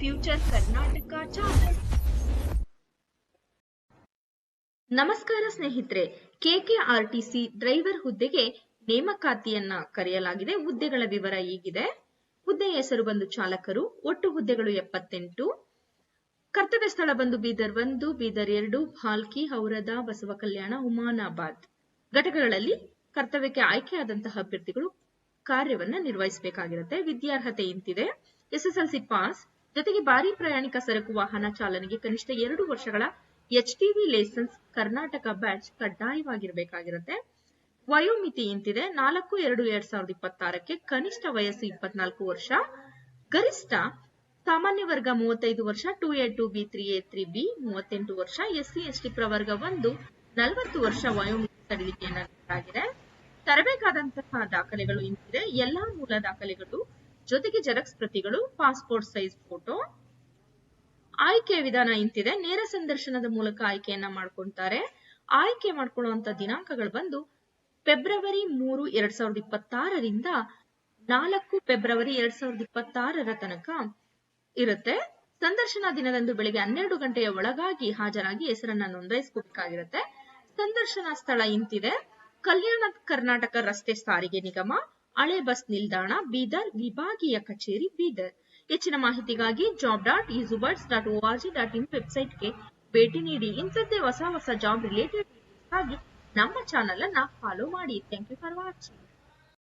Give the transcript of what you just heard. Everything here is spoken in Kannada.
ಫ್ಯೂಚರ್ ಕರ್ನಾಟಕ ಚಾನಲ್ ನಮಸ್ಕಾರ ಸ್ನೇಹಿತರೆ ಕೆಕೆಆರ್ಟಿಸಿ ಡ್ರೈವರ್ ಹುದ್ದೆಗೆ ನೇಮಕಾತಿಯನ್ನ ಕರೆಯಲಾಗಿದೆ. ಹುದ್ದೆಗಳ ವಿವರ ಹೀಗಿದೆ ಹುದ್ದೆಯ ಹೆಸರು ಬಂದು ಚಾಲಕರು, ಒಟ್ಟು ಹುದ್ದೆಗಳು ಎಪ್ಪತ್ತೆಂಟು. ಕರ್ತವ್ಯ ಸ್ಥಳ ಬಂದು ಬೀದರ್ ಒಂದು, ಬೀದರ್ ಎರಡು ಭಾಲ್ಕಿ ಹೌರದ, ಬಸವ ಕಲ್ಯಾಣ, ಉಮಾನಾಬಾದ್. ಘಟಕಗಳಲ್ಲಿ ಕರ್ತವ್ಯಕ್ಕೆ ಆಯ್ಕೆಯಾದಂತಹ ಅಭ್ಯರ್ಥಿಗಳು ಕಾರ್ಯವನ್ನ ನಿರ್ವಹಿಸಬೇಕಾಗಿರುತ್ತೆ. ವಿದ್ಯಾರ್ಹತೆ ಇಂತಿದೆ. SSLC pass. ಜೊತೆಗೆ ಭಾರಿ ಪ್ರಯಾಣಿಕ ಸರಕು ವಾಹನ ಚಾಲನೆಗೆ ಕನಿಷ್ಠ ಎರಡು ವರ್ಷಗಳ ಎಚ್ಟಿವಿ ಲೈಸೆನ್ಸ್ ಕರ್ನಾಟಕ ಬ್ಯಾಚ್ ಕಡ್ಡಾಯವಾಗಿರಬೇಕಾಗಿರುತ್ತೆ. ವಯೋಮಿತಿ ಇಂತಿದೆ. ನಾಲ್ಕು ಎರಡು ಎರಡ್ ಸಾವಿರದ ಇಪ್ಪತ್ತಾರಕ್ಕೆ ಕನಿಷ್ಠ ವಯಸ್ಸು ಇಪ್ಪತ್ನಾಲ್ಕು ವರ್ಷ. ಗರಿಷ್ಠ ಸಾಮಾನ್ಯ ವರ್ಗ ಮೂವತ್ತೈದು ವರ್ಷ, two A two B, three A, three B ಮೂವತ್ತೆಂಟು ವರ್ಷ. ಎಸ್ಸಿ ಎಸ್ಟಿ ಪ್ರವರ್ಗ ಒಂದು, ನಲವತ್ತು ವರ್ಷ ವಯೋಮಿತಿ ಸಡಿಲಿಕೆಯನ್ನ ತರಬೇಕಾದಂತಹ ದಾಖಲೆಗಳು ಇಂತಿದೆ. ಎಲ್ಲಾ ಮೂಲ ದಾಖಲೆಗಳು ಜೊತೆಗೆ ಜೆರಾಕ್ಸ್ ಪ್ರತಿಗಳು, ಪಾಸ್ಪೋರ್ಟ್ ಸೈಜ್ ಫೋಟೋ, ಆಯ್ಕೆ ವಿಧಾನ ಇಂತಿದೆ. ನೇರ ಸಂದರ್ಶನದ ಮೂಲಕ ಆಯ್ಕೆಯನ್ನ ಮಾಡ್ಕೊಂತಾರೆ. ಆಯ್ಕೆ ಮಾಡ್ಕೊಳ್ಳುವಂತ ದಿನಾಂಕಗಳು ಬಂದು ಫೆಬ್ರವರಿ ಮೂರು, ಎರಡ್ ಸಾವಿರದ ಇಪ್ಪತ್ತಾರರಿಂದ ನಾಲ್ಕು ಫೆಬ್ರವರಿ ಎರಡ್ ಸಾವಿರದ ಇಪ್ಪತ್ತಾರರ ತನಕ ಇರುತ್ತೆ. ಸಂದರ್ಶನ ದಿನದಂದು ಬೆಳಿಗ್ಗೆ ಹನ್ನೆರಡು ಗಂಟೆಯ ಒಳಗಾಗಿ ಹಾಜರಾಗಿ ಹೆಸರನ್ನ ನೋಂದಾಯಿಸಬೇಕಾಗಿರುತ್ತೆ ಸಂದರ್ಶನ ಸ್ಥಳ ಇಂತಿದೆ. ಕಲ್ಯಾಣ ಕರ್ನಾಟಕ ರಸ್ತೆ ಸಾರಿಗೆ ನಿಗಮ ಹಳೆ ಬಸ್ ನಿಲ್ದಾಣ, ಬೀದರ್, ವಿಭಾಗೀಯ ಕಚೇರಿ, ಬೀದರ್. ಹೆಚ್ಚಿನ ಮಾಹಿತಿಗಾಗಿ ಜಾಬ್ ಡಾಟ್ ಈಸುಬರ್ಡ್ಸ್ ಡಾಟ್ ಓಆರ್ಜಿ ಡಾಟ್ ಇನ್ ವೆಬ್ಸೈಟ್ಗೆ ಭೇಟಿ ನೀಡಿ. ಇಂಥದ್ದೇ ಹೊಸ ಹೊಸ ಜಾಬ್ ರಿಲೇಟೆಡ್ ನಮ್ಮ ಚಾನಲ್ ಅನ್ನ ಫಾಲೋ ಮಾಡಿ. Thank you for watching